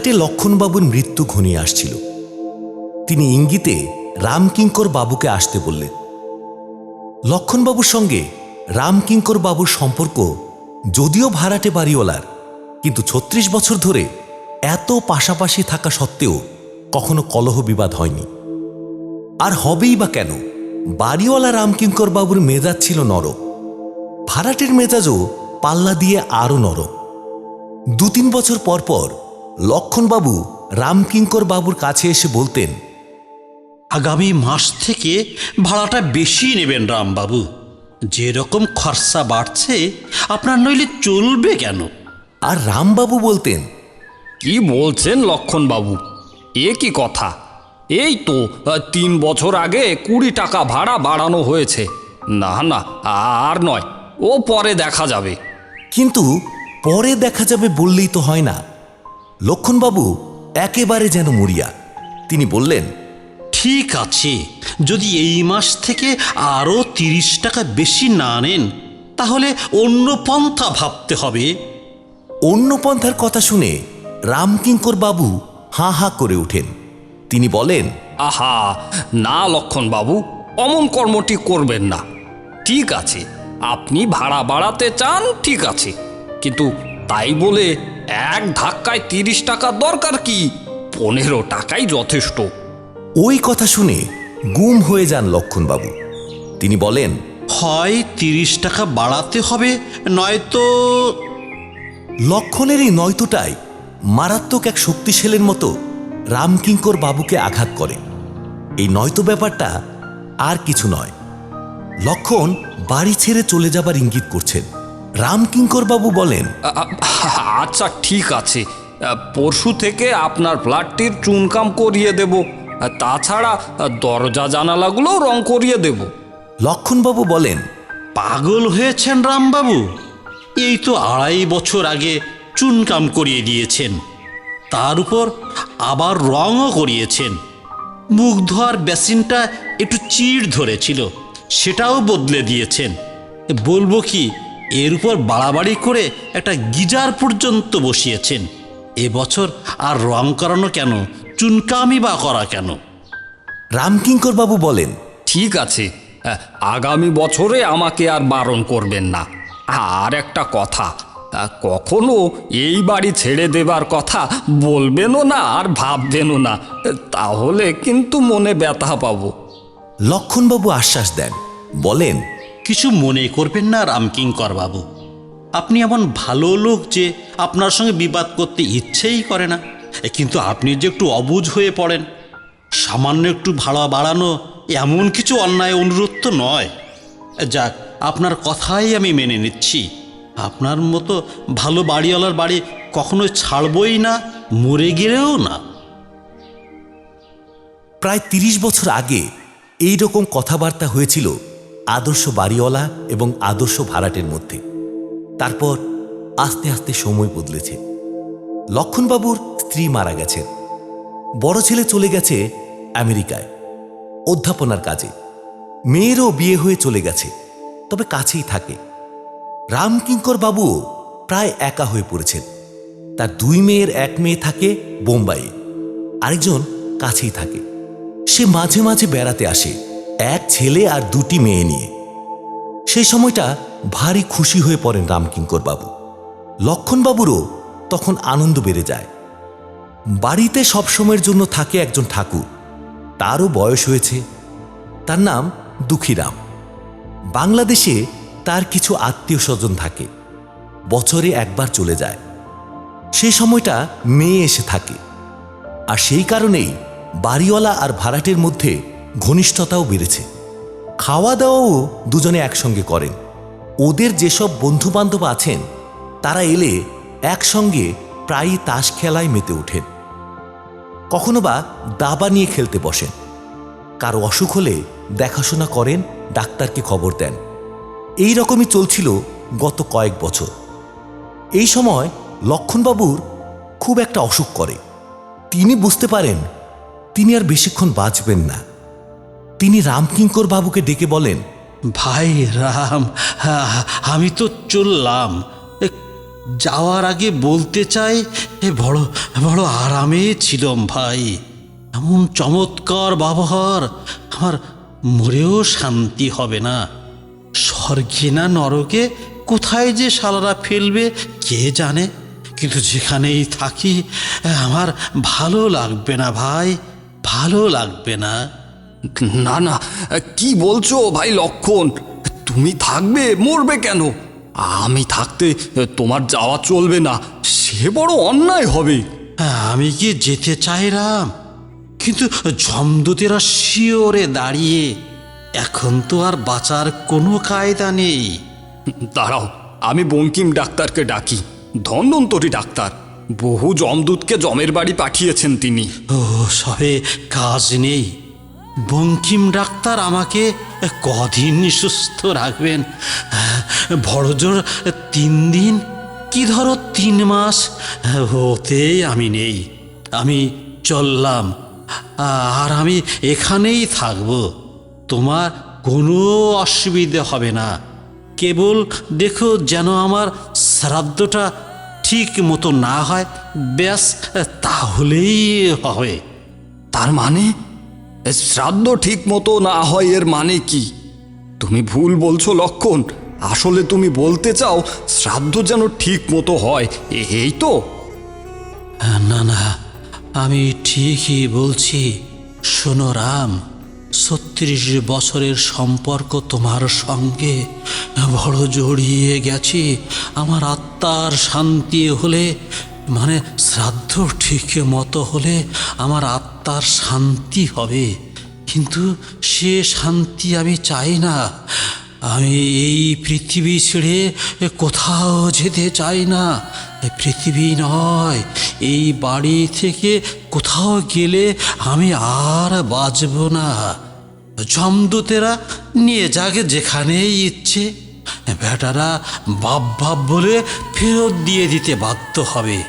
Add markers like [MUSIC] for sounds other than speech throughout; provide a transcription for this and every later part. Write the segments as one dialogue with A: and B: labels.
A: ভাড়াটে লক্ষণবাবুর মৃত্যু ঘনিয়ে আসছিল। তিনি ইঙ্গিতে রামকিঙ্কর বাবুকে আসতে বললেন। লক্ষণবাবুর সঙ্গে রামকিঙ্কর বাবুর সম্পর্ক যদিও ভাড়াটে বাড়িওয়ালার, কিন্তু ছত্রিশ বছর ধরে এত পাশাপাশি থাকা সত্ত্বেও কখনো কলহ বিবাদ হয়নি। আর হবেই বা কেন, বাড়িওয়ালা রামকিঙ্কর বাবুর মেজাজ ছিল নরম ভাড়াটের মেজাজও পাল্লা দিয়ে আরও নরম দু তিন বছর পর পর লক্ষণবাবু রামকিঙ্কর বাবুর কাছে এসে বলতেন
B: আগামী মাস থেকে ভাড়াটা বেশি নেবেন রামবাবু। যেরকম খরচা বাড়ছে আপনার নইলে চলবে কেন?
A: আর রামবাবু বলতেন
C: কি বলছেন লক্ষণবাবু? এ কি কথা? এই তো তিন বছর আগে কুড়ি টাকা ভাড়া বাড়ানো হয়েছে। না না আর নয় ও পরে দেখা যাবে।
A: কিন্তু পরে দেখা যাবে বললেই তো হয় না। লক্ষণবাবু একেবারে যেন মরিয়া। তিনি বললেন
B: ঠিক আছে যদি এই মাস থেকে আরও তিরিশ টাকা বেশি না নেন তাহলে অন্য পন্থা ভাবতে হবে।
A: অন্য পন্থার কথা শুনে রামকিঙ্কর বাবু হাঁ হাঁ করে ওঠেন। তিনি বলেন
C: আহা না লক্ষণবাবু অমন কর্মটি করবেন না। ঠিক আছে আপনি ভাড়া বাড়াতে চান ঠিক আছে। কিন্তু তাই বলে এক ধাক্কায় তিরিশ টাকা দরকার কি? পনেরো টাকাই যথেষ্ট।
A: ওই কথা শুনে গুম হয়ে যান লক্ষণবাবু। তিনি বলেন
B: হয় তিরিশ টাকা বাড়াতে হবে নয়তো
A: লক্ষণের এই নয়তোটাই মারাত্মক এক শক্তিশালের মতো রামকিঙ্কর বাবুকে আঘাত করে। এই নয়তো ব্যাপারটা আর কিছু নয়। লক্ষণ বাড়ি ছেড়ে চলে যাবার ইঙ্গিত করছেন। রামকিঙ্কর বাবু বলেন
C: আচ্ছা ঠিক আছে। পরশু থেকে আপনার ফ্ল্যাটটির চুনকাম করিয়ে দেব। তাছাড়া দরজা জানালাগুলো রং করিয়ে দেব।
A: লক্ষণবাবু বলেন
B: পাগল হয়েছেন রামবাবু। এই তো আড়াই বছর আগে চুনকাম করিয়ে দিয়েছেন। তার উপর আবার রঙও করিয়েছেন। মুখ ধোয়ার বেসিনটা একটু চিড় ধরেছিল সেটাও বদলে দিয়েছেন। বলব কি এর উপর বাড়াবাড়ি করে একটা গিজার পর্যন্ত বসিয়েছেন। এবছর আর রং করানো কেন? চুনকামি বা করা কেন?
A: রামকিঙ্কর বাবু বলেন
C: ঠিক আছে আগামী বছরে আমাকে আর বারণ করবেন না। আর একটা কথা কখনো এই বাড়ি ছেড়ে দেবার কথা বলবেনও না আর ভাববেনও না তাহলে কিন্তু মনে ব্যথা পাবো।
A: লক্ষণবাবু আশ্বাস দেন বলেন
B: কিছু মনে করবেন না রামকিঙ্কর বাবু আপনি এমন ভালো লোক যে আপনার সঙ্গে বিবাদ করতে ইচ্ছেই করে না। কিন্তু আপনি যে একটু অবুঝ হয়ে পড়েন, সামান্য একটু ভাড়া বাড়ানো এমন কিছু অন্যায় অনুরোধ তো নয়। যাক, আপনার কথাই আমি মেনে নিচ্ছি। আপনার মতো ভালো বাড়িওয়ালার বাড়ি কখনোই ছাড়বই না, মরে গেলেও না।
A: প্রায় তিরিশ বছর আগে এই রকম কথাবার্তা হয়েছিল আদর্শ বাড়িওয়ালা এবং আদর্শ ভাড়াটের মধ্যে। তারপর আস্তে আস্তে সময় বদলেছে। লক্ষণবাবুর স্ত্রী মারা গেছেন। বড় ছেলে চলে গেছে আমেরিকায়, অধ্যাপনার কাজে। মেয়েরও বিয়ে হয়ে চলে গেছে, তবে কাছেই থাকে। রামকিঙ্কর বাবুও প্রায় একা হয়ে পড়েছেন। তার দুই মেয়ের এক মেয়ে থাকে বোম্বাইয়ে, আরেকজন কাছেই থাকে। সে মাঝে মাঝে বেড়াতে আসে। এক ছেলে আর দুটি মেয়ে নিয়ে। সেই সময়টা ভারী খুশি হয়ে পড়েন রামকিঙ্কর বাবু লক্ষণবাবুরও তখন আনন্দ বেড়ে যায়। বাড়িতে সবসময়ের জন্য থাকে একজন ঠাকুর। তারও বয়স হয়েছে। তার নাম দুঃখীরাম। বাংলাদেশে তার কিছু আত্মীয় স্বজন থাকে। বছরে একবার চলে যায়। সেই সময়টা মেয়ে এসে থাকে। আর সেই কারণেই বাড়িওয়ালা আর ভাড়াটের মধ্যে ঘনিষ্ঠতাও বেড়েছে। খাওয়া দাওয়াও দুজনে একসঙ্গে করেন। ওদের যেসব বন্ধু বান্ধব আছেন, তারা এলে একসঙ্গে প্রায়ই তাস খেলায় মেতে ওঠেন। কখনো বা দাবা নিয়ে খেলতে বসেন। কারও অসুখ হলে দেখাশোনা করেন, ডাক্তারকে খবর দেন। এই রকমই চলছিল গত কয়েক বছর। এই সময় লক্ষণবাবুর খুব একটা অসুখ করে। তিনি বুঝতে পারেন, তিনি আর বেশিক্ষণ বাঁচবেন না। তিনি রামকিঙ্কর বাবুকে ডেকে বলেন,
B: ভাই রাম আমি তো চললাম। যাওয়ার আগে বলতে চাই বড় বড় আরামে ছিলাম ভাই। এমন চমৎকার ব্যবহার, আমার মরেও শান্তি হবে না। স্বর্গে না নরকে কোথায় যে সালারা ফেলবে, কে জানে? কিন্তু যেখানেই থাকি আমার ভালো লাগবে না ভাই, ভালো লাগবে না।
C: না না কি বলছো ভাই লক্ষণ? তুমি থাকবে মরবে কেন? আমি থাকতে তোমার যাওয়া চলবে না সে বড় অন্যায় হবে।
B: আমি কি যেতে চাইলাম? কিন্তু জমদূতেরা শিওরে দাঁড়িয়ে এখন তো আর বাঁচার কোনো কায়দা নেই।
C: দাঁড়াও আমি বঙ্কিম ডাক্তারকে ডাকি ধন্বন্তরী ডাক্তার। বহু জমদূতকে জমের বাড়ি পাঠিয়েছেন তিনি।
B: ও সবে কাজ নেই। বঙ্কিম ডাক্তার আমাকে কদিন সুস্থ রাখবেন। বড়জোর তিন দিন? কি ধরো তিন মাস? ওতে আমি নেই। আমি চললাম। আর আমি এখানেই থাকব। তোমার কোনো অসুবিধে হবে না। কেবল দেখো যেন আমার শ্রাদ্ধটা ঠিক মতো না হয়। ব্যাস, তাহলেই হবে।
C: তার মানে শ্রাদ্ধ ঠিক মতো না হয় এর মানে কি? তুমি ভুল বলছো, লক্ষণ। আসলে তুমি বলতে চাও, শ্রাদ্ধ যেন ঠিক মতো হয়। এই তো।
B: না না, আমি ঠিকই বলছি। শোনো রাম, ছত্রিশ বছরের সম্পর্ক তোমার সঙ্গে। বড় জড়িয়ে গেছি। আমার আত্মার শান্তি হলে মানে শ্রাদ্ধ ঠিক মতো হলে আমার আত্মার শান্তি হবে। কিন্তু সে শান্তি আমি চাই না। আমি এই পৃথিবী ছেড়ে কোথাও যেতে চাই না। পৃথিবী নয়, এই বাড়ি থেকে কোথাও গেলে আমি আর বাঁচব না। জমদূতেরা নিয়ে যাকে যেখানেই ইচ্ছে। বেটারা বাপ বাপ বলে ফেরত দিয়ে দিতে বাধ্য হবে।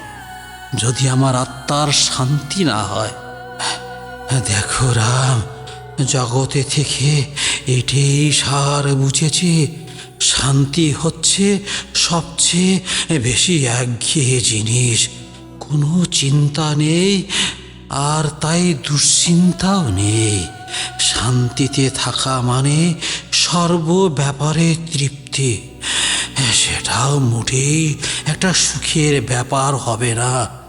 B: যদি আমার আত্মার শান্তি না হয়, দেখো রাম, জগতে থেকে এটাই সার বুঝেছি, শান্তি হচ্ছে সবচেয়ে বেশি একঘেয়ে জিনিস। কোনো চিন্তা নেই, আর তাই দুশ্চিন্তাও নেই। শান্তিতে থাকা মানে সর্ব ব্যাপারে তৃপ্তি। সেটাও মোটেই একটা সুখের ব্যাপার হবে না।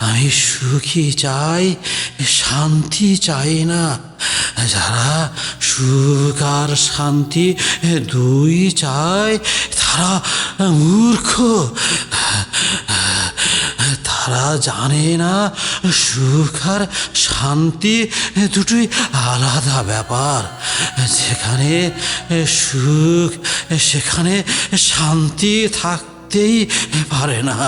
B: আমি সুখী চাই, শান্তি চাই না। যারা সুখ আর শান্তি দুই চায়, তারা মূর্খ। তারা জানে না সুখ আর শান্তি দুটোই আলাদা ব্যাপার। যেখানে সুখ, সেখানে শান্তি থাকতেই পারে না।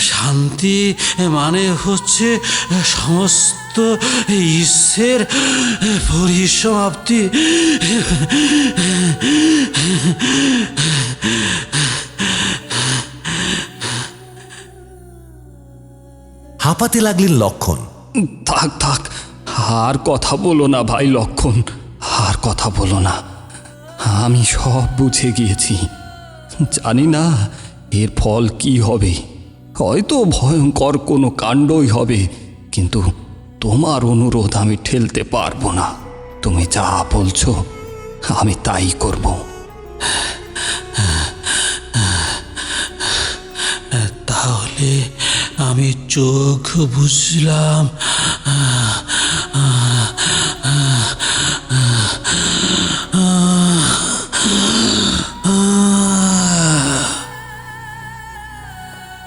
B: শান্তি মানে হচ্ছে সমস্ত ইচ্ছের পরিসমাপ্তি।
A: হাঁপাতে লাগলেন লক্ষণ।
C: থাক থাক আর কথা বলো না ভাই লক্ষণ আর কথা বলো না। আমি সব বুঝে গিয়েছি। জানি না এর ফল কি হবে। হয়তো ভয়ঙ্কর কোনো কাণ্ডই হবে, কিন্তু তোমার অনুরোধ আমি ঠেলতে পারব না। তুমি যা বলছো, আমি তাই করব।
B: তাহলে আমি চোখ বুঝলাম।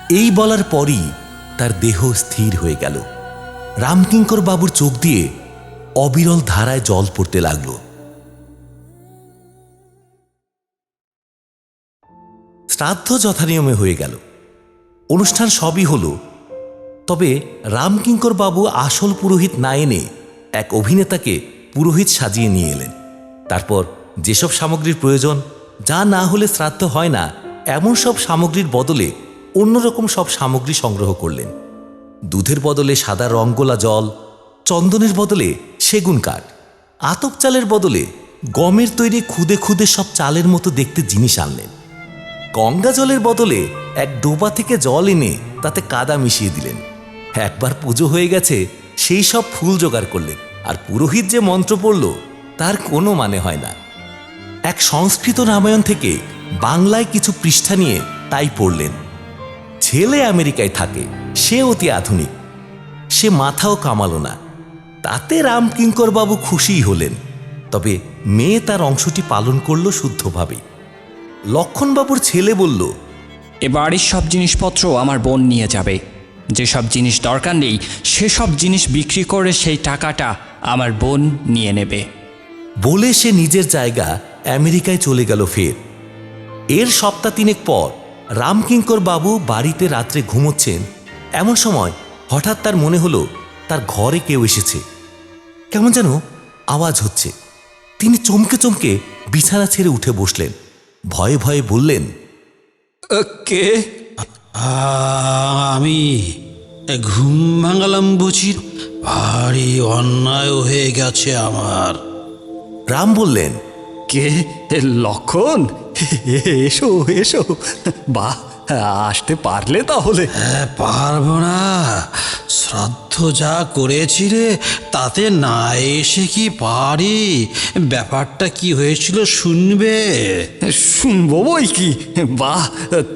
A: এই বলার পরই তার দেহ স্থির হয়ে গেল। রামকিঙ্কর বাবুর চোখ দিয়ে অবিরল ধারায় জল পড়তে লাগল। শ্রাদ্ধ যথানিয়মে হয়ে গেল। অনুষ্ঠান সবই হলো। তবে রামকিঙ্কর বাবু আসল পুরোহিত না এনে এক অভিনেতাকে পুরোহিত সাজিয়ে নিয়ে এলেন। তারপর যেসব সামগ্রীর প্রয়োজন, যা না হলে শ্রাদ্ধ হয় না, এমন সব সামগ্রীর বদলে অন্যরকম সব সামগ্রী সংগ্রহ করলেন। দুধের বদলে সাদা রঙ্গোলা জল, চন্দনের বদলে সেগুন কাঠ, আতপ চালের বদলে গমের তৈরি খুদে খুদে সব চালের মতো দেখতে জিনিস আনলেন। গঙ্গা জলের বদলে এক ডোবা থেকে জল এনে তাতে কাদা মিশিয়ে দিলেন। একবার পুজো হয়ে গেছে, সেই সব ফুল জোগাড় করলেন আর পুরোহিত যে মন্ত্র পড়ল, তার কোনো মানে হয় না। এক সংস্কৃত রামায়ণ থেকে বাংলায় কিছু পৃষ্ঠা নিয়ে তাই পড়লেন। ছেলে আমেরিকায় থাকে সে অতি আধুনিক। সে মাথাও কামালো না। তাতে রামকিঙ্কর বাবু খুশিই হলেন তবে মেয়ে তার অংশটি পালন করল শুদ্ধভাবে। লক্ষণবাবুর ছেলে বলল
D: এ বাড়ির সব জিনিসপত্র আমার বোন নিয়ে যাবে। যেসব জিনিস দরকার নেই সেসব জিনিস বিক্রি করে সেই টাকাটা আমার বোন নিয়ে নেবে।
A: বলে সে নিজের জায়গা আমেরিকায় চলে গেল ফের। এর সপ্তাহ তিনেক পর রামকিঙ্কর বাবু বাড়িতে রাত্রে ঘুমোচ্ছেন। এমন সময় হঠাৎ তার মনে হলো তার ঘরে কেউ এসেছে। কেমন যেন আওয়াজ হচ্ছে। তিনি চমকে চমকে বিছানা ছেড়ে উঠে বসলেন। ভয়ে ভয়ে বললেন
C: কে?
B: আমি ঘুম ভাঙালাম বুঝি ভারী অন্যায় হয়ে গেছে আমার।
A: রাম বললেন
C: কে? লক্ষণ? [LAUGHS] এসো এসো। বাহ আসতে পারলে তাহলে।
B: হ্যাঁ, পারব না। শ্রাদ্ধ যা করেছি রে তাতে না এসে কি পারি? ব্যাপারটা কি হয়েছিল শুনবে?
C: শুনব বই কি? বাহ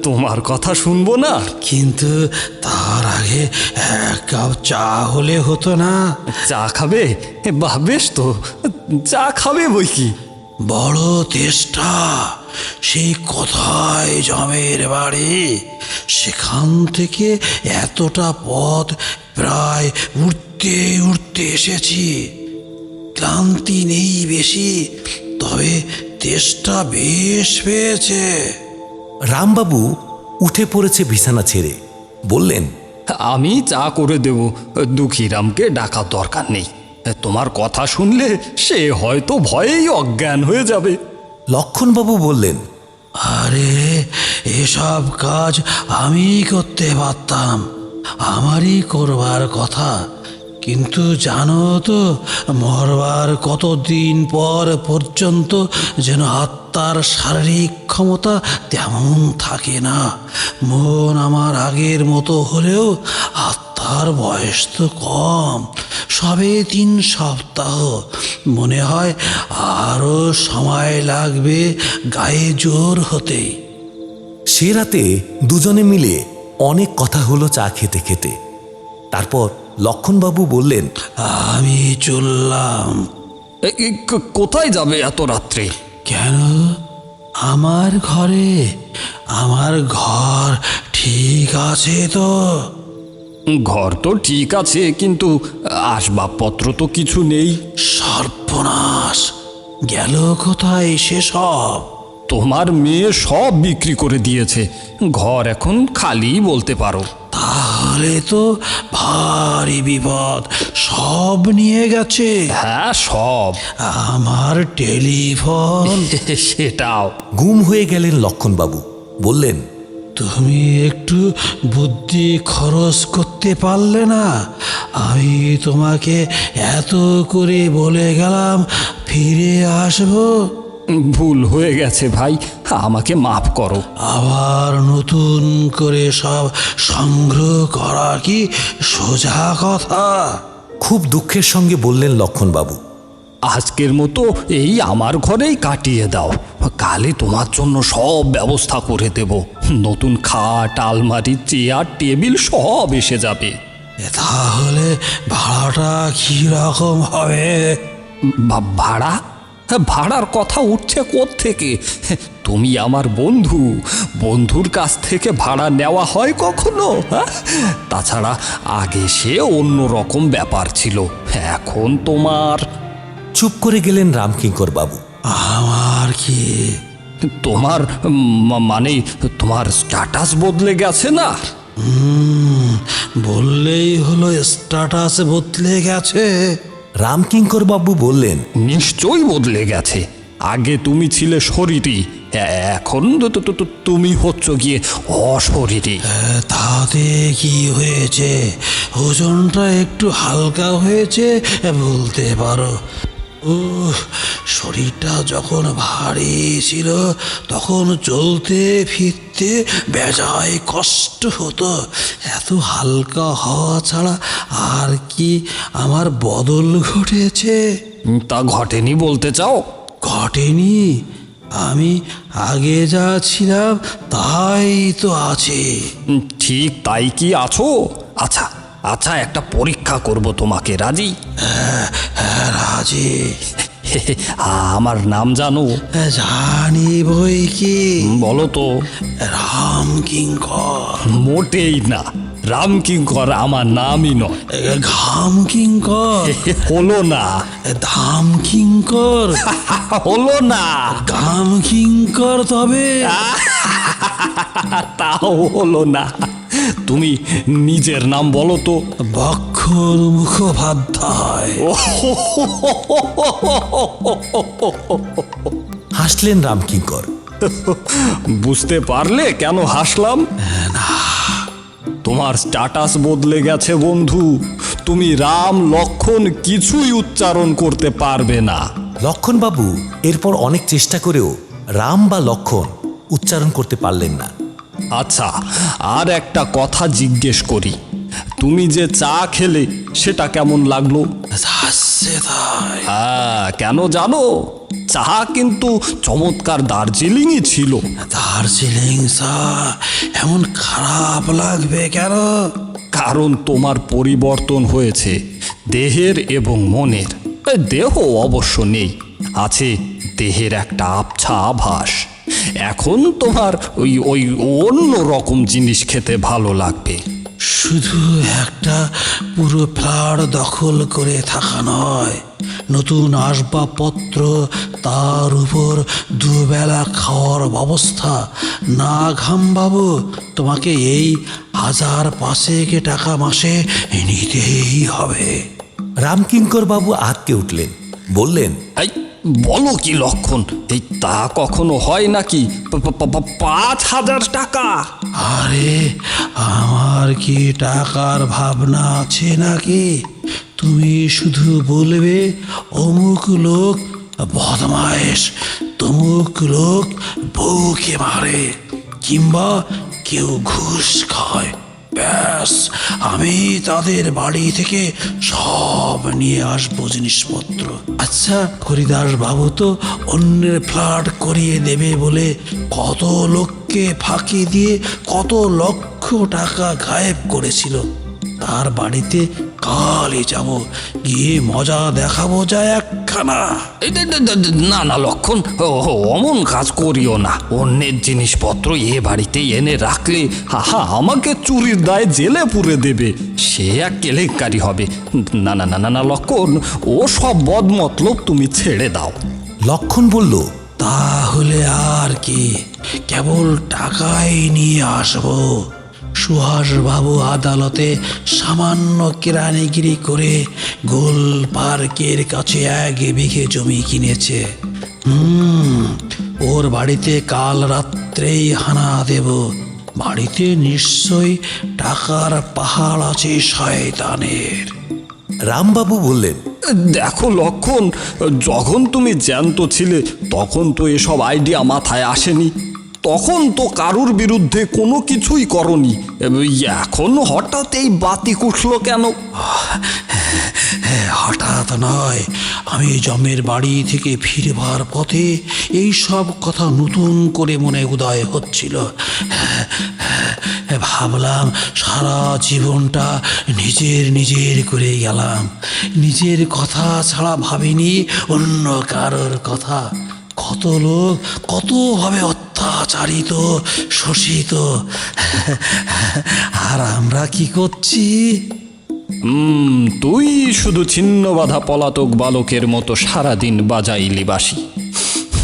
C: তোমার কথা শুনব না?
B: কিন্তু তার আগে এক কাপ চা হলে হতো না।
C: চা খাবে? বাহ বেশ তো। চা খাবে বই কি?
B: বড় তেষ্টা সেই কোথায় জমের বাড়ি। সেখান থেকে এতটা পথ প্রায় উঠতে উঠতে এসেছি। ক্লান্তি নেই বেশি তবে তেষ্টা বেশ পেয়েছে।
A: রামবাবু উঠে পড়েছে বিছানা ছেড়ে। বললেন
C: আমি চা করে দেব দুঃখীরামকে ডাকার দরকার নেই। তোমার কথা শুনলে সে হয়তো ভয়েই অজ্ঞান হয়ে যাবে।
A: লক্ষণবাবু বললেন
B: আরে এসব কাজ আমি করতে পারতাম আমারই করবার কথা। কিন্তু জানো তো মরবার কতদিন পর পর্যন্ত যেন আত্মার শারীরিক ক্ষমতা তেমন থাকে না। মন আমার আগের মতো হলেও আত্মার বয়স তো কম সবে তিন সপ্তাহ। মনে হয় আরও সময় লাগবে গায়ে জোর হতেই
A: সে রাতে দুজনে মিলে অনেক কথা হলো চা খেতে খেতে। তারপর লক্ষণবাবু বললেন
B: আমি চললাম।
C: কোথায় যাবে এত রাত্রে?
B: কেন? আমার ঘরে। আমার ঘর ঠিক আছে তো?
C: ঘর তো ঠিক আছে কিন্তু আসবাবপত্র তো কিছু নেই।
B: সর্বনাশ গেল কোথায় সেসব
C: তোমার মেয়ে সব বিক্রি করে দিয়েছে ঘর এখন খালি বলতে পারো।
B: তাহলে তো ভারী বিপদ সব নিয়ে গেছে।
C: হ্যাঁ সব।
B: আমার টেলিফোন। [LAUGHS]
C: সেটাও।
A: গুম হয়ে গেলেন লক্ষণবাবু বললেন
B: তুমি একটু বুদ্ধি খরচ করতে পারলে না? আমি তোমাকে এত করে বলে গেলাম ফিরে আসব?
C: ভুল হয়ে গেছে ভাই আমাকে মাফ করো।
B: আবার নতুন করে সব সংগ্রহ করা কি সোজা কথা?
A: খুব দুঃখের সঙ্গে বললেন লক্ষণবাবু।
C: আজকের মতো এই আমার ঘরেই কাটিয়ে দাও। কালে তোমার জন্য সব ব্যবস্থা করে দেব। নতুন খাট আলমারি চেয়ার টেবিল সব এসে যাবে।
B: তাহলে ভাড়াটা কি রকম হবে
C: ভাড়া? ভাড়ার কথা উঠছে থেকে তুমি আমার বন্ধু। বন্ধুর কাছ থেকে ভাড়া নেওয়া হয় কখনো? হ্যাঁ? তাছাড়া আগে সে অন্য রকম ব্যাপার ছিল। এখন তোমার
A: চুপ করে গেলেন রামকিঙ্কর বাবু।
B: আমার কি?
C: তোমার মানে তোমার স্ট্যাটাস বদলে গেছে না?
B: হুম, বললেই হলো স্ট্যাটাস বদলে গেছে।
A: রামকিঙ্কর বাবু বললেন
C: নিশ্চয়ই বদলে গেছে। আগে তুমি ছিলে শরীরী এ- এখন তো- তো- তো- তো- তুমি হচ্ছ গিয়ে অশরীরী।
B: তাতে কি হয়েছে? ওজনটা একটু হালকা হয়েছে বলতে পারো। ও শরীরটা যখন ভারী ছিল তখন চলতে ফিরতে বেজায় কষ্ট হতো। এত হালকা হওয়া ছাড়া আর কি আমার বদল ঘটেছে?
C: তা ঘটেনি বলতে চাও?
B: ঘটেনি। আমি আগে যা ছিলাম তাই তো আছে।
C: ঠিক তাই কি আছো? আচ্ছা আচ্ছা একটা পরীক্ষা করব তোমাকে রাজি?
B: হ্যাঁ রাজি [LAUGHS]
C: আমার নাম জানো?
B: জানি বই কি?
C: বলো তো।
B: রাম কিঙ্কর।
C: মোটেই না রাম কিঙ্কর আমার নামই নয়।
B: ঘাম কিঙ্কর। [LAUGHS]
C: হলো না।
B: ধাম কিঙ্কর। [LAUGHS]
C: হলো না।
B: ঘাম কিঙ্কর তবে।
C: তাও হলো না। তুমি নিজের নাম বলো তো।
B: বক্ষর মুখোপাধ্যায়।
A: হাসলেন রামকিঙ্কর।
C: বুঝতে পারলে কেন হাসলাম? তোমার স্ট্যাটাস বদলে গেছে বন্ধু। তুমি রাম লক্ষণ কিছুই উচ্চারণ করতে পারবে না।
A: লক্ষণবাবু এরপর অনেক চেষ্টা করেও রাম বা লক্ষণ উচ্চারণ করতে পারলেন না।
C: আচ্ছা আর একটা কথা জিজ্ঞেস করি। তুমি যে চা খেলে সেটা কেমন লাগল? হ্যাঁ কেন জানো? চা কিন্তু চমৎকার দার্জিলিংই ছিল।
B: দার্জিলিং চা এমন খারাপ লাগবে কেন?
C: কারণ তোমার পরিবর্তন হয়েছে দেহের এবং মনের। দেহ অবশ্য নেই আছে দেহের একটা আবছা আভাস। এখন তোমার ওই ওই অন্য রকম জিনিস খেতে ভালো লাগবে।
B: শুধু একটা পুরো ফ্ল্যাট দখল করে থাকা নয় নতুন আসবাবপত্র তার উপর দুবেলা খাওয়ার ব্যবস্থা। না ঘাম বাবু তোমাকে এই হাজার পাঁচেক টাকা মাসে নিতেই হবে।
A: রামকিঙ্কর বাবু আটকে উঠলেন বললেন
C: এই বলো কি লক্ষণ? এই তা কখনো হয় নাকি? পাঁচ হাজার টাকা।
B: আরে, আমার কি টাকার ভাবনা আছে নাকি? তুমি শুধু বলবে, অমুক লোক বদমায়েশ, তমুক লোক বউকে মারে, কিংবা কেউ ঘুষ খায়। ব্যাস, আমি তাদের বাড়ি থেকে সব নিয়ে আসব জিনিসপত্র। আচ্ছা হরিদাস বাবু তো অন্যের ফ্ল্যাট করিয়ে দেবে বলে কত লোককে ফাঁকি দিয়ে কত লক্ষ টাকা গায়েব করেছিল। তার বাড়িতে কালই যাব গিয়ে মজা দেখাবো যায় একখানা।
C: না না লক্ষণ অমন কাজ করিও না। অন্যের জিনিসপত্র এ বাড়িতে এনে রাখলে হাহা আমাকে চুরির দায়ে জেলে পুরে দেবে। সে এক কেলেঙ্কারি হবে। না না না না না লক্ষণ ও সব বদমতলব তুমি ছেড়ে দাও।
A: লক্ষণ বলল
B: তাহলে আর কি? কেবল টাকাই নিয়ে আসব। সুহাসবাবু আদালতে সামান্য কেরানিগিরি করে গোল পার্কের কাছে এক বিঘে জমি কিনেছে। হুম ওর বাড়িতে কাল রাত্রেই হানা দেব। বাড়িতে নিশ্চয়ই টাকার পাহাড় আছে শয়তানের।
A: রামবাবু বললেন
C: দেখো লক্ষণ যখন তুমি জ্যান্ত ছিলে তখন তো এসব আইডিয়া মাথায় আসেনি। তখন তো কারুর বিরুদ্ধে কোনো কিছুই করনি। এখন হঠাৎ এই বাতি উঠল কেন?
B: হঠাৎ নয়, আমি জমের বাড়ি থেকে ফিরবার পথে এই সব কথা নতুন করে মনে উদয় হচ্ছিল। ভাবলাম সারা জীবনটা নিজের নিজের করে গেলাম। নিজের কথা ছাড়া ভাবিনি, অন্য কারোর কথা। কত লোক কতভাবে অত্যাচারিত শোষিত। আর আমরা কি করছি?
C: হুম তুই শুধু ছিন্ন বাধা পলাতক বালকের মতো সারাদিন বাজাইলি বাসি।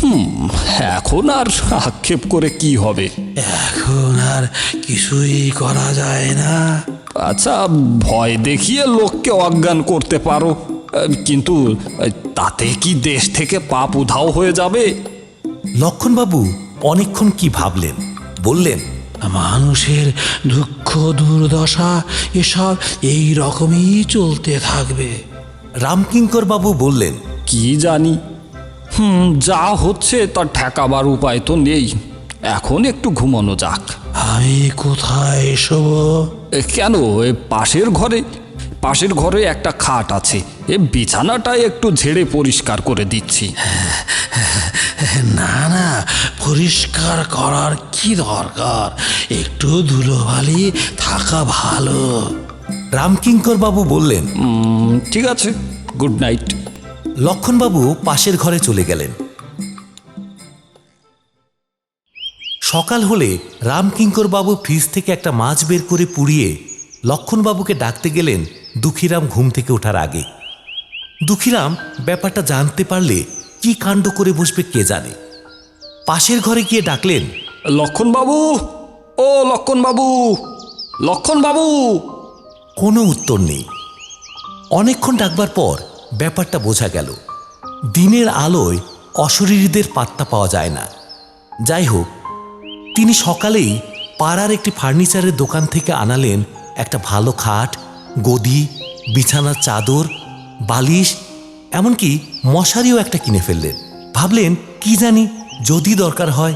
C: হুম এখন আর আক্ষেপ করে কি হবে?
B: এখন আর কিছুই করা যায় না।
C: আচ্ছা ভয় দেখিয়ে লোককে অজ্ঞান করতে পারো। কিন্তু তাতে কি দেশ থেকে পাপ উধাও হয়ে যাবে?
A: লক্ষণবাবু অনেকক্ষণ কি ভাবলেন? বললেন
B: মানুষের দুঃখ দুর্দশা এসব এই রকমই চলতে থাকবে।
A: রামকিঙ্কর বাবু বললেন
C: কি জানি? হুম যা হচ্ছে তা ঠেকাবার উপায় তো নেই। এখন একটু ঘুমানো যাক।
E: আমি কোথায় এসব?
C: এ, কেন? এ পাশের ঘরে? পাশের ঘরে একটা খাট আছে। এ বিছানাটা একটু ঝেড়ে পরিষ্কার করে দিচ্ছি।
E: না না পরিষ্কার করার কি দরকার? একটু ধুলোবালি থাকা ভালো।
A: রামকিঙ্কর বাবু বললেন
C: ঠিক আছে গুড নাইট
A: লক্ষণবাবু পাশের ঘরে চলে গেলেন। সকাল হলে রামকিঙ্কর বাবু ফ্রিজ থেকে একটা মাছ বের করে পুড়িয়ে লক্ষণবাবুকে ডাকতে গেলেন দুঃখীরাম ঘুম থেকে ওঠার আগে। দুঃখীরাম ব্যাপারটা জানতে পারলে কি কাণ্ড করে বসবে কে জানে। পাশের ঘরে গিয়ে ডাকলেন
C: লক্ষণ বাবু ও লক্ষণ বাবু লক্ষণ বাবু
A: কোনো উত্তর নেই। অনেকক্ষণ ডাকবার পর ব্যাপারটা বোঝা গেল দিনের আলোয় অশরীরীদের পাত্তা পাওয়া যায় না। যাই হোক তিনি সকালেই পাড়ার একটি ফার্নিচারের দোকান থেকে আনালেন একটা ভালো খাট গদি বিছানার চাদর বালিশ এমনকি মশারিও একটা কিনে ফেললেন। ভাবলেন কি জানি যদি দরকার হয়।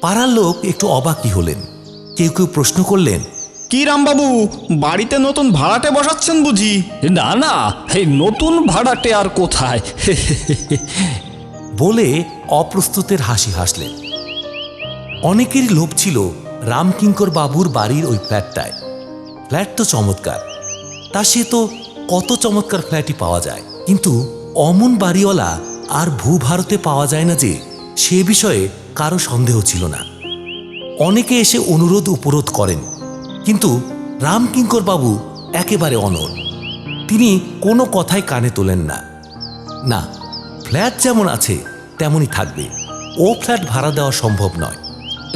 A: পাড়ার লোক একটু অবাকই হলেন। কেউ কেউ প্রশ্ন করলেন
F: কি রামবাবু বাড়িতে নতুন ভাড়াটে বসাচ্ছেন বুঝি?
C: না না এই নতুন ভাড়াটে আর কোথায়?
A: বলে অপ্রস্তুতের হাসি হাসলেন। অনেকেরই লোভ ছিল রামকিঙ্কর বাবুর বাড়ির ওই ফ্ল্যাটটায়। ফ্ল্যাট তো চমৎকার। তা সে তো কত চমৎকার ফ্ল্যাটই পাওয়া যায়। কিন্তু অমন বাড়িওয়ালা আর ভূভারতে পাওয়া যায় না যে সে বিষয়ে কারও সন্দেহ ছিল না। অনেকে এসে অনুরোধ উপরোধ করেন, কিন্তু রামকিঙ্কর বাবু একেবারে অনড়। তিনি কোনো কথাই কানে তোলেন না। না, ফ্ল্যাট যেমন আছে, তেমনই থাকবে। ও ফ্ল্যাট ভাড়া দেওয়া সম্ভব নয়।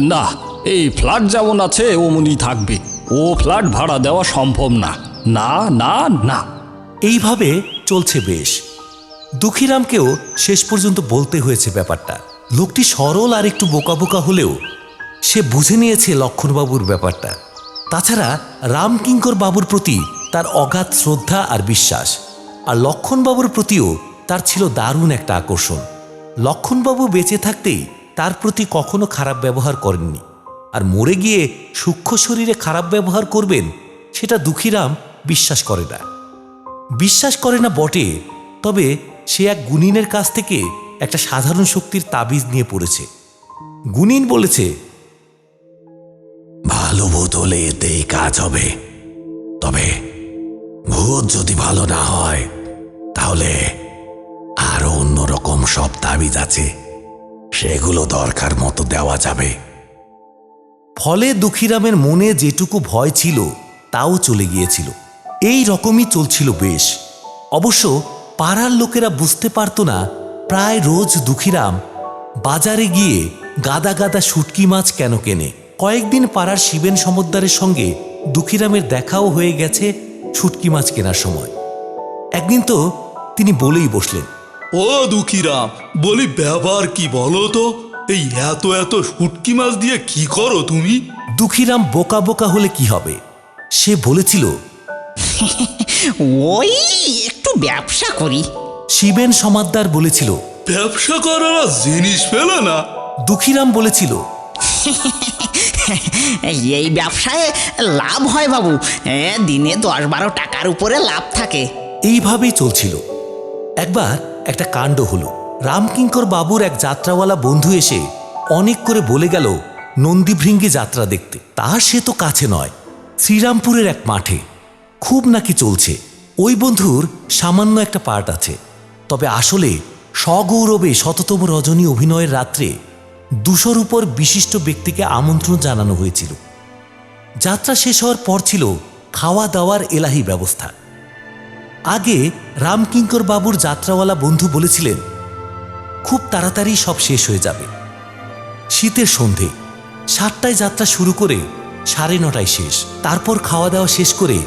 C: না, এই ফ্ল্যাট যেমন আছে অমনি থাকবে। ও ফ্ল্যাট ভাড়া দেওয়া সম্ভব না। না না না।
A: এইভাবে চলছে বেশ। দুঃখীরামকেও শেষ পর্যন্ত বলতে হয়েছে ব্যাপারটা। লোকটি সরল আর একটু বোকা বোকা হলেও সে বুঝে নিয়েছে লক্ষণবাবুর ব্যাপারটা। তাছাড়া রামকিঙ্কর বাবুর প্রতি তার অগাধ শ্রদ্ধা আর বিশ্বাস, আর লক্ষণবাবুর প্রতিও তার ছিল দারুণ একটা আকর্ষণ। লক্ষণবাবু বেঁচে থাকতেই তার প্রতি কখনো খারাপ ব্যবহার করেননি, আর মরে গিয়ে সূক্ষ্ম শরীরে খারাপ ব্যবহার করবেন, সেটা দুঃখীরাম বিশ্বাস করে না। বিশ্বাস করে না বটে, তবে সে এক গুনিনের কাছ থেকে একটা সাধারণ শক্তির তাবিজ নিয়ে পড়েছে। গুনিন বলেছে,
E: ভালো ভূত হলে এতেই কাজ হবে। তবে ভূত যদি ভালো না হয়, তাহলে আরও অন্যরকম সব তাবিজ আছে। সেগুলো দরকার মতো দেওয়া যাবে।
A: ফলে দুঃখীরামের মনে যেটুকু ভয় ছিল, তাও চলে গিয়েছিল। এই রকমই চলছিল বেশ। অবশ্য পাড়ার লোকেরা বুঝতে পারত না প্রায় রোজ দুঃখীরাম বাজারে গিয়ে গাদা গাদা শুটকি মাছ কেন কেনে। কয়েকদিন পাড়ার শিবেন সমদ্দারের সঙ্গে দুঃখীরামের দেখাও হয়ে গেছে শুটকি মাছ কেনার সময়। একদিন তো তিনি বলেই বসলেন
G: ও দুঃখীরাম বলি ব্যাপার কি বলো তো? এই এত এত শুটকি মাছ দিয়ে কি করো তুমি?
A: দুঃখীরাম বোকা বোকা হলে কি হবে? সে বলেছিল [LAUGHS]
H: ওই একটু ব্যবসা করি।
A: শিবেন সমাদ্দার বলেছিল
G: ব্যবসা করার জিনিস পেলে না।
A: দুঃখীরাম বলেছিল [LAUGHS]
H: এই ব্যবসায় লাভ হয় বাবু। এ, দিনে দশ বারো টাকার উপরে লাভ থাকে।
A: এইভাবেই চলছিল। একবার একটা কাণ্ড হলো। রামকিঙ্কর বাবুর এক যাত্রাওয়ালা বন্ধু এসে অনেক করে বলে গেল নন্দীভৃঙ্গি যাত্রা দেখতে। তার সে তো কাছে নয় শ্রীরামপুরের এক মাঠে। খুব নাকি চলছে? ওই বন্ধুর সামান্য একটা পার্ট আছে। তবে আসলে সগৌরবে শততম রজনী অভিনয়ের রাত্রে দুশোর উপর বিশিষ্ট ব্যক্তিকে আমন্ত্রণ জানানো হয়েছিল। যাত্রা শেষ হওয়ার পর ছিল খাওয়া দাওয়ার এলাহি ব্যবস্থা। আগে রামকিঙ্কর বাবুর যাত্রাওয়ালা বন্ধু বলেছিলেন, খুব তাড়াতাড়ি সব শেষ হয়ে যাবে। শীতের সন্ধে, সাতটায় যাত্রা শুরু করে সাড়ে নটায় শেষ। তারপর খাওয়া দাওয়া শেষ করে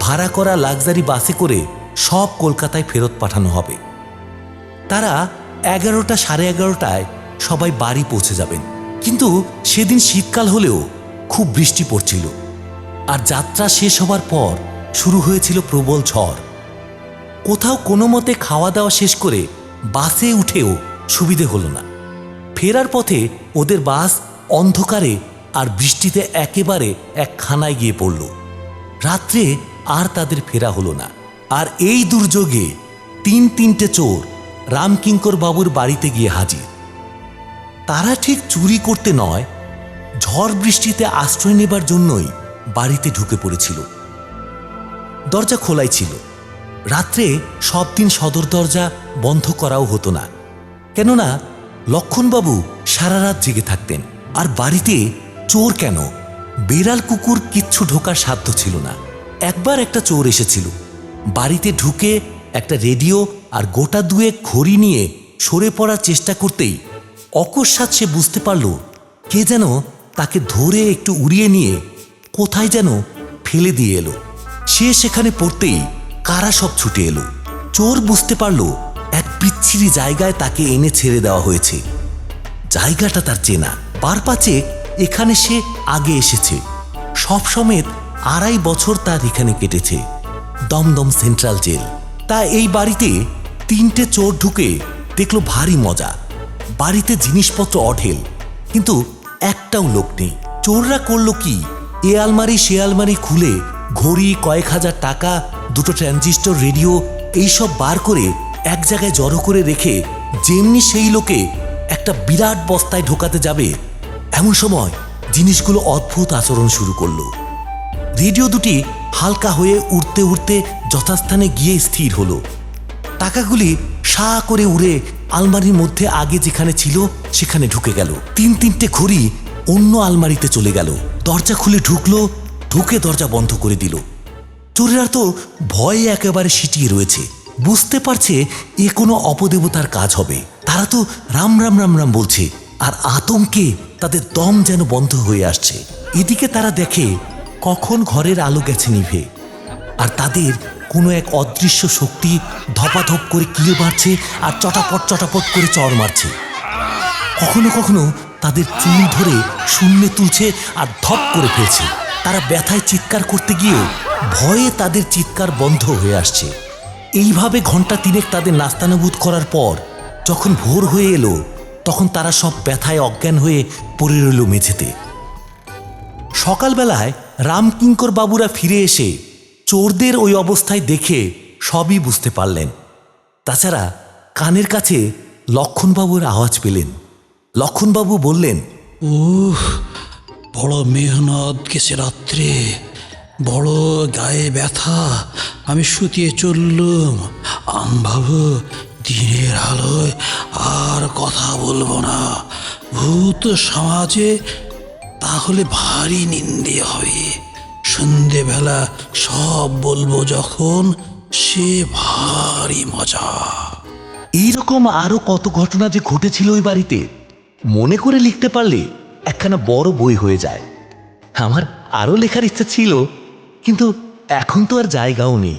A: ভাড়া করা লাক্সারি বাসে করে সব কলকাতায় ফেরত পাঠানো হবে। তারা এগারোটা সাড়ে এগারোটায় সবাই বাড়ি পৌঁছে যাবেন। কিন্তু সেদিন শীতকাল হলেও খুব বৃষ্টি পড়ছিল। আর যাত্রা শেষ হবার পর শুরু হয়েছিল প্রবল ঝড়। কোথাও কোনো মতে খাওয়া দাওয়া শেষ করে বাসে উঠেও সুবিধে হলো না। ফেরার পথে ওদের বাস অন্ধকারে আর বৃষ্টিতে একেবারে এক খানায় গিয়ে পড়ল। রাত্রে আর তাদের ফেরা হলো না। আর এই দুর্যোগে তিন তিনটে চোর রামকিঙ্কর বাবুর বাড়িতে গিয়ে হাজির। তারা ঠিক চুরি করতে নয়, ঝড় বৃষ্টিতে আশ্রয় নেবার জন্যই বাড়িতে ঢুকে পড়েছিল। দরজা খোলাই ছিল। রাত্রে সব দিন সদর দরজা বন্ধ করাও হতো না। কেননা লক্ষণবাবু সারা রাত জেগে থাকতেন। আর বাড়িতে চোর কেন? বেড়াল কুকুর কিচ্ছু ঢোকার সাধ্য ছিল না। একবার একটা চোর এসেছিল। বাড়িতে ঢুকে একটা রেডিও আর গোটা দুয়েক ঘড়ি নিয়ে সরে পড়ার চেষ্টা করতেই অকস্মাৎ সে বুঝতে পারল, কে যেন তাকে ধরে একটু উড়িয়ে নিয়ে কোথায় যেন ফেলে দিয়ে এলো। সে সেখানে পড়তেই কারা সব ছুটে এলো। চোর বুঝতে পারল, এক বিচ্ছিরি জায়গায় তাকে এনে ছেড়ে দেওয়া হয়েছে। জায়গাটা তার চেনা। বার পাচেক এখানে সে আগে এসেছে। সব সমেত আড়াই বছর তার এখানে কেটেছে। Dum Dum central jail. তা এই বাড়িতে তিনটে চোর ঢুকে দেখল ভারী মজা। বাড়িতে জিনিসপত্র অঢেল, কিন্তু একটাও লোক নেই। চোররা করল কি? এ আলমারি সে আলমারি খুলে ঘড়ি, কয়েক হাজার টাকা, দুটো ট্রানজিস্টর, রেডিও এইসব বার করে এক জায়গায় জড়ো করে রেখে যেমনি সেই লোকে একটা বিরাট বস্তায় ঢোকাতে যাবে, এমন সময় জিনিসগুলো অদ্ভুত আচরণ শুরু করল। রেডিও দুটি হালকা হয়ে উড়তে উড়তে যথাস্থানে গিয়ে স্থির হলো। টাকাগুলি সা করে উড়ে আলমারির মধ্যে আগে যেখানে ছিল সেখানে ঢুকে গেল। তিন তিনটে ঘড়ি অন্য আলমারিতে চলে গেল। দরজা খুলে ঢুকলো, ঢুকে দরজা বন্ধ করে দিল। চোরেরা তো ভয়ে একেবারে সিটিয়ে রয়েছে। বুঝতে পারছে এ কোনো অপদেবতার কাজ হবে। তারা তো রাম রাম রাম রাম বলছে, আর আতঙ্কে তাদের দম যেন বন্ধ হয়ে আসছে। এদিকে তারা দেখে কখন ঘরের আলো গেছে নিভে? আর তাদের কোনো এক অদৃশ্য শক্তি ধপাধপ করে কিলে মারছে আর চটাপট চটাপট করে চর মারছে। কখনো কখনো তাদের চুল ধরে শূন্যে তুলছে আর ধপ করে ফেলছে। তারা ব্যথায় চিৎকার করতে গিয়ে ভয়ে তাদের চিৎকার বন্ধ হয়ে আসছে। এইভাবে ঘণ্টা তিনেক তাদের নাস্তানুবোধ করার পর যখন ভোর হয়ে এলো, তখন তারা সব ব্যথায় অজ্ঞান হয়ে পড়ে রইল মেঝেতে। সকালবেলায় রামকিঙ্কর বাবুরা ফিরে এসে চোরদের ওই অবস্থায় দেখে সবই বুঝতে পারলেন। তাছাড়া কানের কাছে লক্ষণবাবুর আওয়াজ পেলেন। লক্ষণবাবু বললেন,
B: উহ, বড় মেহনত গেছে রাত্রে। বড় গায়ে ব্যথা। আমি শুতিয়ে চললুম। আমভাবু দিনের আলোয় আর কথা বলব না। ভূত সমাজে তাহলে ভারী নিন্দে হবে। সন্ধেবেলা সব বলব যখন সে ভারী মজা।
A: এইরকম আরও কত ঘটনা যে ঘটেছিল ওই বাড়িতে, মনে করে লিখতে পারলে একখানা বড় বই হয়ে যায়। আমার আরও লেখার ইচ্ছা ছিল, কিন্তু এখন তো আর জায়গাও নেই।